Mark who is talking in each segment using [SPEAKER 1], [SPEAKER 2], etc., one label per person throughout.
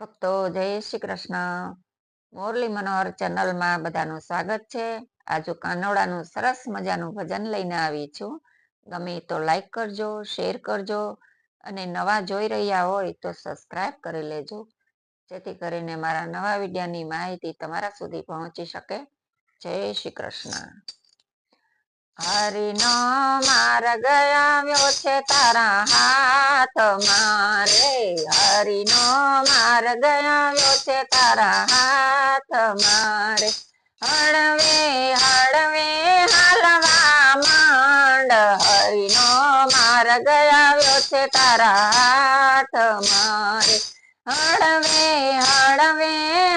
[SPEAKER 1] ભક્તો જય શ્રી કૃષ્ણ. મોરલી મનોહર ચેનલમાં બધાનું સ્વાગત છે. આજુ કાનોડાનું સરસ મજાનું ભજન લઈને આવી છું. ગમે તો લાઈક કરજો શેર કરજો અને નવા જોઈ રહ્યા હોય તો સબસ્ક્રાઇબ કરી લેજો. જેથી કરીને મારા નવા વિડીયોની માહિતી તમારા સુધી પહોંચી શકે. જય શ્રી કૃષ્ણ. હરિનો માર્ગ આવ્યો છે તારા હાથ મારે. હરિનો માર્ગ આવ્યો છે તારા હાથ મારે. હળવે હળવે, હાલવા માંડ. હરિનો માર્ગ આવ્યો છે તારા હાથ મારે. હળવે હળવે,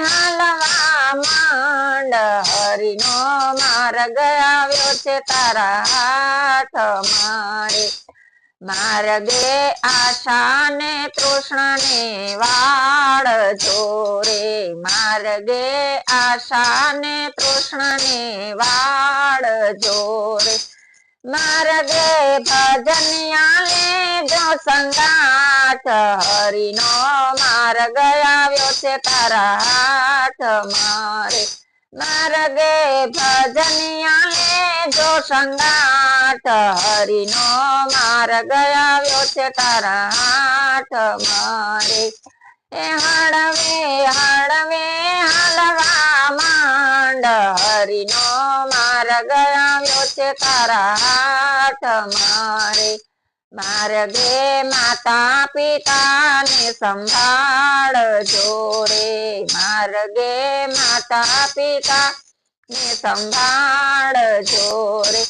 [SPEAKER 1] હાલવા માંડ. હરિનો માર્ગ આવ્યો છે તારા હાથ મારે. માર્ગે આશા ને તૃષ્ણ ને વાળ જોરે. માર્ગે આશા ને તૃષ્ણ ને વાળ જોરે. માર્ગે ભજનિયાલે જો સંગાથ હરિનો માર્ગ આવ્યો છે તારા હાથ મારે. માર્ગે ભજનિયા જો સંગાટ હરિનો માર્ગ આવ્યો છે તારા હાથ મારે એ હળવે હળવે, હલવા માંડ, હરિનો માર્ગ આવ્યો છે તારા હાથ મારે માર્ગે માતા પિતાને સંભાળ જોરે માર્ગે માતા પિતા ને સંભાળ જોરે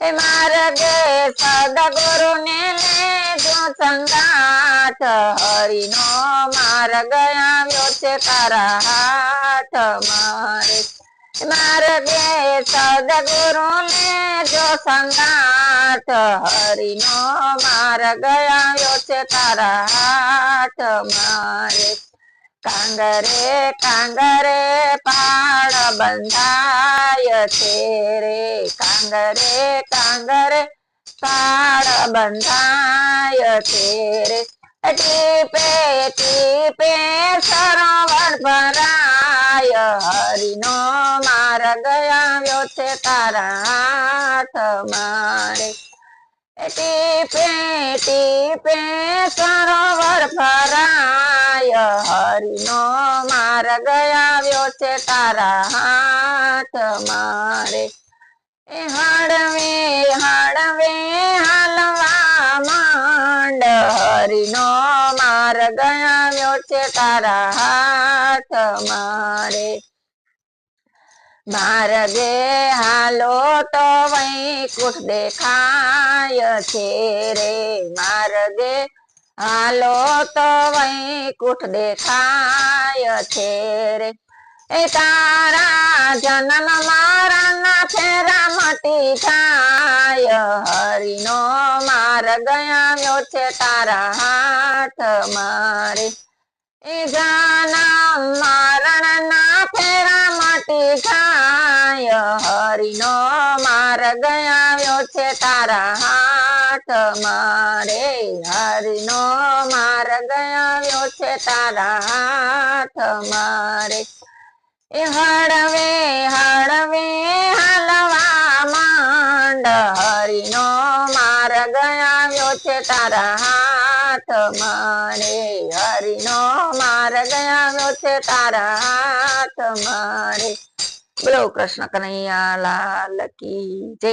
[SPEAKER 1] એ માર્ગે સદગુરુ ને લેજો સંગાથ. હરિનો માર્ગ આવ્યો છે તારા મારે માર્ગે સદગુરુ લેજો સંગાથ. હરિનો માર્ગ આવ્યો છે તારા હાથ મારે. કાંગરે કાંગરે પાડ બંધાય છે રે. કાંગરે કાંગરે પાડ બંધાય છે રે. ટીપે ટીપે સરોવર ભરાય. હરિનો માર્ગ આવ્યો છે તારા હાથ મારે. ટીપે ટીપે સરોવર ભરાય. હરિનો માર્ગ આવ્યો છે તારા હાથ મારે હળવે હળવે, હાલવા માંડ હરિનો માર આવ્યો છે તારા હાથ મારે. માર્ગે હાલો તો વૈકુંઠ દેખાય છે રે. માર્ગે હાલો તો વૈકુંઠ દેખાય છે રે. એ તારા જન્મ મારા ફેરા મટી થાય. હરિનો માર્ગ આવ્યો છે તારા હાથ મારે. એ જન્મ મરણ ના ફેરા મટી ગાય હરિનો માર ગયા છે તારા હાથ મારે. હરિનો માર ગયા છે તારા હાથ મારે. એ હળવે હળવે, હલવા માંડ. હરિનો તારા હાથ મારે. હરિનો માર્ગ આવ્યો છે તારા હાથ મારે. બોલો કૃષ્ણ કનૈયા લાલ કી જય.